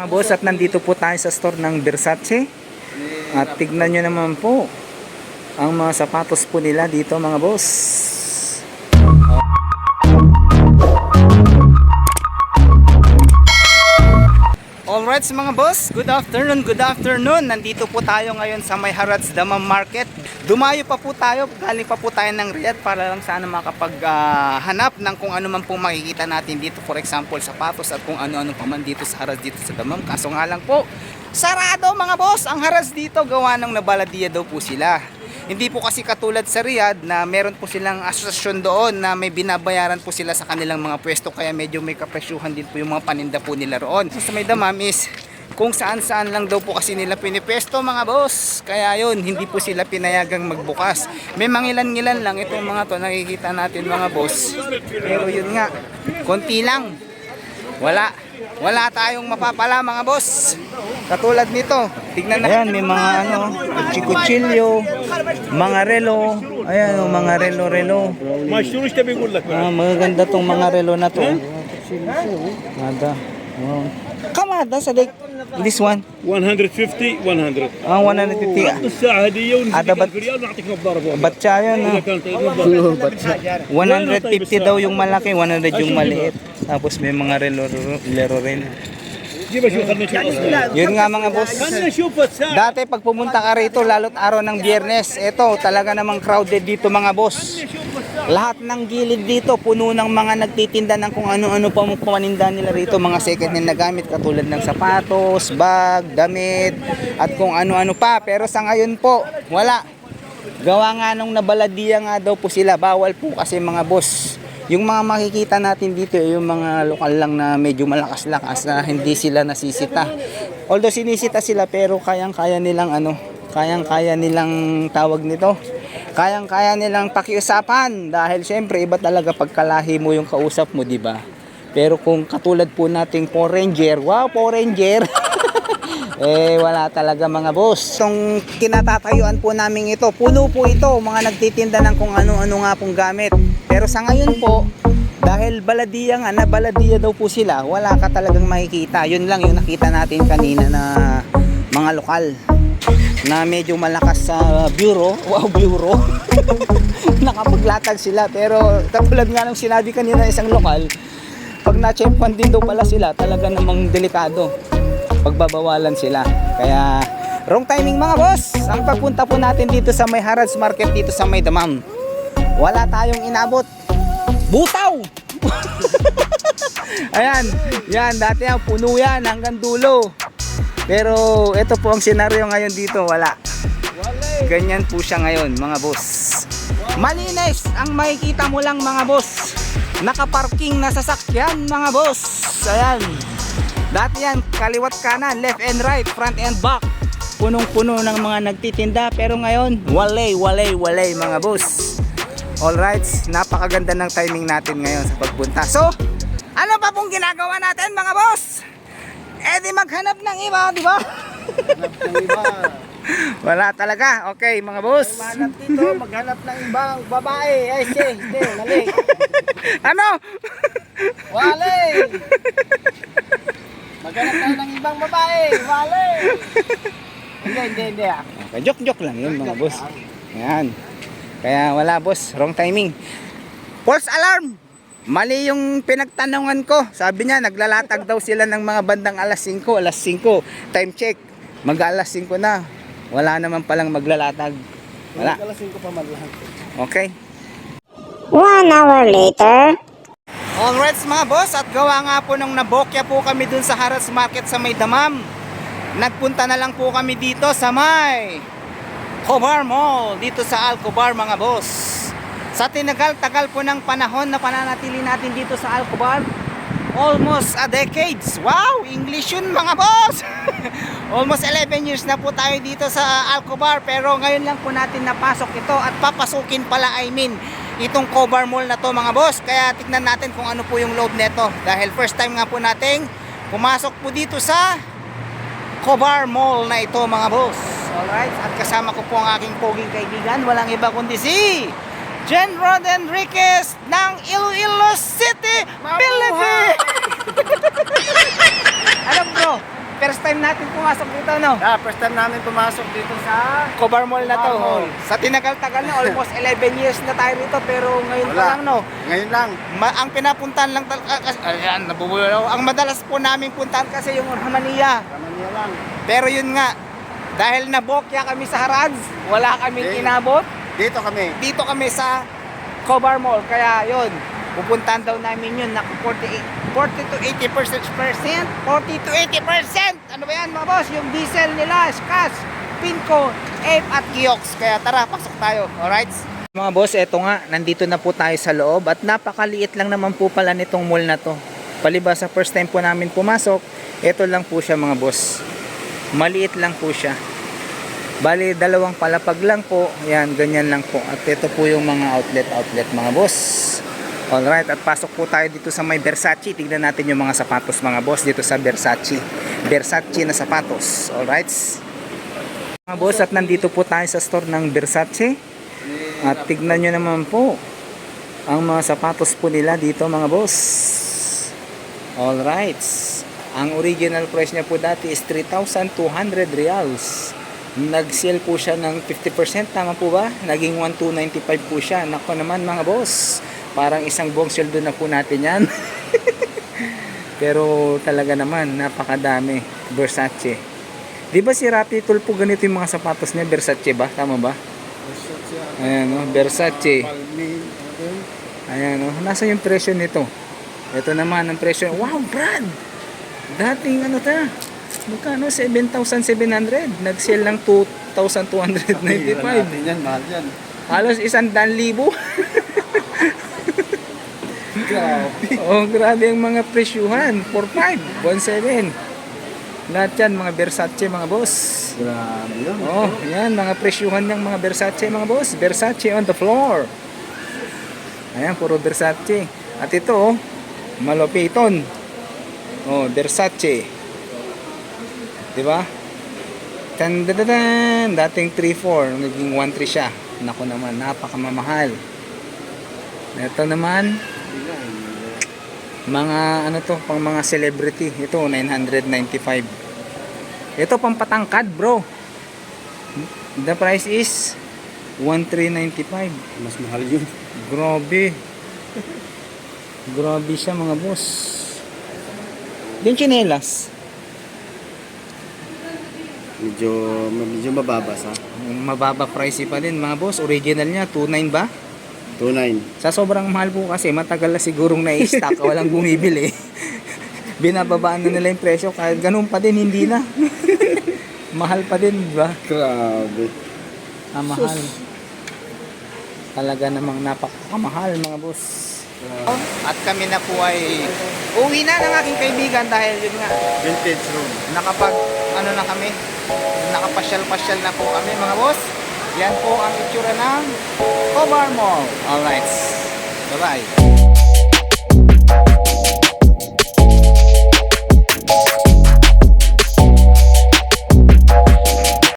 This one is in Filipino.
Mga boss, at nandito po tayo sa store ng Versace. At tignan nyo naman po ang mga sapatos po nila dito mga boss. Alright mga boss, good afternoon, good afternoon. Nandito po tayo ngayon sa May Harads Damam Market. Dumayo pa po tayo, galing pa po tayo ng Riyadh para lang sana makapaghanap ng kung ano man pong makikita natin dito. For example, sapatos at kung ano-ano pa man dito sa Harads dito sa Damam. Kaso nga lang po, sarado mga boss. Ang Harads dito gawa ng nabaladiya daw po sila. Hindi po kasi katulad sa Riyadh na meron po silang asosasyon doon na may binabayaran po sila sa kanilang mga pwesto kaya medyo may kapresyuhan din po yung mga paninda po nila roon. Sa may damam is kung saan saan lang daw po kasi nila pinipwesto mga boss. Kaya yun, hindi po sila pinayagang magbukas. May mangilan-ngilan lang itong mga to nakikita natin mga boss. Pero yun nga, konti lang. Wala wala tayong mapapala mga boss. Katulad nito. Tignan natin. Ayan, may mga ano, kuchikutsilyo, mga relo. Ayan, oh, mga relo-relo. Ah, ah, magaganda tong mga relo na to. Nada. Wow Kamada sa dik. This one. 150 100 Ah, 150. نص الساعه هديه هذا ونزيد بت- 1000 ريال ونعطيك نظاره فوق Batsa yun. اذا ah. كانت نظاره 150 daw yung malaki, 100 yung maliit. Tapos may mga relo, lero rin. Yun nga mga boss. Dati pag pumunta ka rito, lalot araw ng biyernes, eto talaga namang crowded dito mga boss. Lahat ng gilid dito, puno ng mga nagtitinda ng kung ano-ano pa mong paninda nila rito, mga second hand na gamit katulad ng sapatos, bag, damit, at kung ano-ano pa. Pero sa ngayon po, wala. Gawa nga nung nabaladiya nga daw po sila, bawal po kasi mga boss. Yung mga makikita natin dito, eh, yung mga lokal lang na medyo malakas-lakas na hindi sila nasisita. Although sinisita sila pero kayang-kaya nilang ano, kayang-kaya nilang tawag nito. Kayang-kaya nilang pakiusapan dahil syempre iba talaga pagkalahi mo yung kausap mo, di ba? Pero kung katulad po nating Power Ranger, wow, Power Ranger. eh wala talaga mga boss. Itong kinatatayuan po namin ito, puno po ito, mga nagtitinda ng kung ano-ano nga pong gamit. Pero sa ngayon po, dahil baladiya nga, na baladiya daw po sila, wala ka talagang makikita. Yun lang yung nakita natin kanina na mga lokal na medyo malakas sa bureau. Wow, bureau. Nakapaglatag sila. Pero katulad nga ng sinabi kanina ng isang lokal, pag na-chempan din daw pala sila, talaga namang delikado. Pagbabawalan sila. Kaya, wrong timing mga boss. Ang pagpunta po natin dito sa May Harads Market dito sa May Damam. Wala tayong inabot. Butaw! Ayan, yan, dati ang puno yan hanggang dulo. Pero ito po ang senaryo ngayon dito, wala. Ganyan po siya ngayon, mga boss. Malinis ang makikita mo lang mga boss. Nakaparking na sasakyan, mga boss. Ayan. Dati yan, kaliwat kanan, left and right, front and back. Punong-puno ng mga nagtitinda. Pero ngayon, walay, walay, walay, mga boss. Alright, napakaganda ng timing natin ngayon sa pagpunta. So, ano pa pong ginagawa natin mga boss? Eh di maghanap ng iba, di ba? Wala talaga. Okay, mga boss. Maghanap dito, maghanap ng ibang babae. Ay, si, hindi, mali. Ano? Wale! Maghanap tayo ng ibang babae. Wale! Hindi, hindi, hindi ah. Okay, joke-joke lang yun mga boss. Ayan. Kaya wala boss, wrong timing. False alarm! Mali yung pinagtanungan ko. Sabi niya, naglalatag daw sila ng mga bandang alas 5, alas 5. Time check. Mag alas 5 na. Wala naman palang maglalatag. Wala. Kalasin ko pa man lang. Okay. One hour later. Alright mga boss, at gawa nga po nung nabokya po kami dun sa Harras Market sa May Damam. Nagpunta na lang po kami dito sa May Cobar Mall, dito sa Alcobar mga boss. Sa tinagal-tagal po ng panahon na pananatili natin dito sa Alcobar, almost a decades. Wow, English yun mga boss! almost 11 years na po tayo dito sa Alcobar pero ngayon lang po natin napasok ito at papasukin pala I mean itong Cobar Mall na to mga boss. Kaya tignan natin kung ano po yung loob nito dahil first time nga po nating pumasok po dito sa Cobar Mall na ito mga boss. Alright, at kasama ko po ang aking poging kaibigan. Walang iba kundi si Jen Rod Enriquez ng Iloilo City, Philippines! ano bro? first time natin pumasok dito, no? Ah, first time namin pumasok dito sa... Cobar Mall na to. Mall. Sa tinagal-tagal na, almost 11 years na tayo rito, pero ngayon pa Wala. lang, no? Ngayon lang. Ma- ang pinapuntahan lang talaga, ayan, nabubulol ako. Ang madalas po namin puntahan kasi yung Romania. Ramania lang. Pero yun nga, dahil nabokya kami sa Harads, wala kaming Eh. inabot. Dito kami. Dito kami sa Cobar Mall, kaya yun, pupuntahan daw namin yun, na 48, 40 to 80 percent, 40 to 80 percent. Ano ba yan mga boss? Yung diesel nila, Skas, Pinco, Ape at Kiox. Kaya tara, pasok tayo. Alright? Mga boss, eto nga, nandito na po tayo sa loob at napakaliit lang naman po pala nitong mall na to. Palibas sa first time po namin pumasok, eto lang po siya mga boss. Maliit lang po siya. Bali, dalawang palapag lang po. Yan, ganyan lang po. At ito po yung mga outlet-outlet mga boss. Alright, at pasok po tayo dito sa may Versace. Tignan natin yung mga sapatos mga boss dito sa Versace. Versace na sapatos. Alright. Mga boss, at nandito po tayo sa store ng Versace. At tignan nyo naman po ang mga sapatos po nila dito mga boss. Alright. Ang original price niya po dati is 3,200 reals. Nag-sale po siya ng 50%, tama po ba? Naging 1,295 po siya. Nako naman mga boss, parang isang buong sweldo na po natin yan. Pero talaga naman, napakadami. Versace. Di ba si Rapi Tulpo ganito yung mga sapatos niya? Versace ba? Tama ba? Ayan o, Versace. Ayan o, nasa yung presyo nito? Ito naman ang presyo. Wow, Brad! Dating ano ta? Magkano? 7,700. Nag-sale lang 2,295. natin yan, mahal yan. Halos isang dan libo. Grabe. oh, grabe ang mga presyuhan. 4,500, 1,700. Lahat yan, mga Versace, mga boss. Grabe yun. Oh, yan, mga presyuhan ng mga Versace, mga boss. Versace on the floor. Ayan, puro Versace. At ito, oh, Malopiton. Oh, Versace. Di ba? Tan dan, dan, dan. Dating 3-4, naging 1-3 siya. Nako naman, napakamamahal. Ito naman, mga ano to, pang mga celebrity. Ito, 995. Ito, pang patangkad, bro. The price is 1395. Mas mahal yun. Grabe. Grabe siya mga boss. Yung chinelas, Medyo, medyo mababa sa. mababa price pa din mga boss. Original niya, 29 ba? 2.9. Sa sobrang mahal po kasi, matagal na sigurong na-stock, walang bumibili. Binababaan na nila yung presyo, kahit ganun pa din, hindi na. mahal pa din, di ba? Grabe. Ang mahal. Talaga namang napakamahal mga boss. At kami na po ay uwi na ng aking kaibigan dahil yun nga, Vintage room. nakapag ano na kami, nakapasyal-pasyal na po kami mga boss. Yan po ang itsura ng Cobar Mall. Alright. Bye-bye.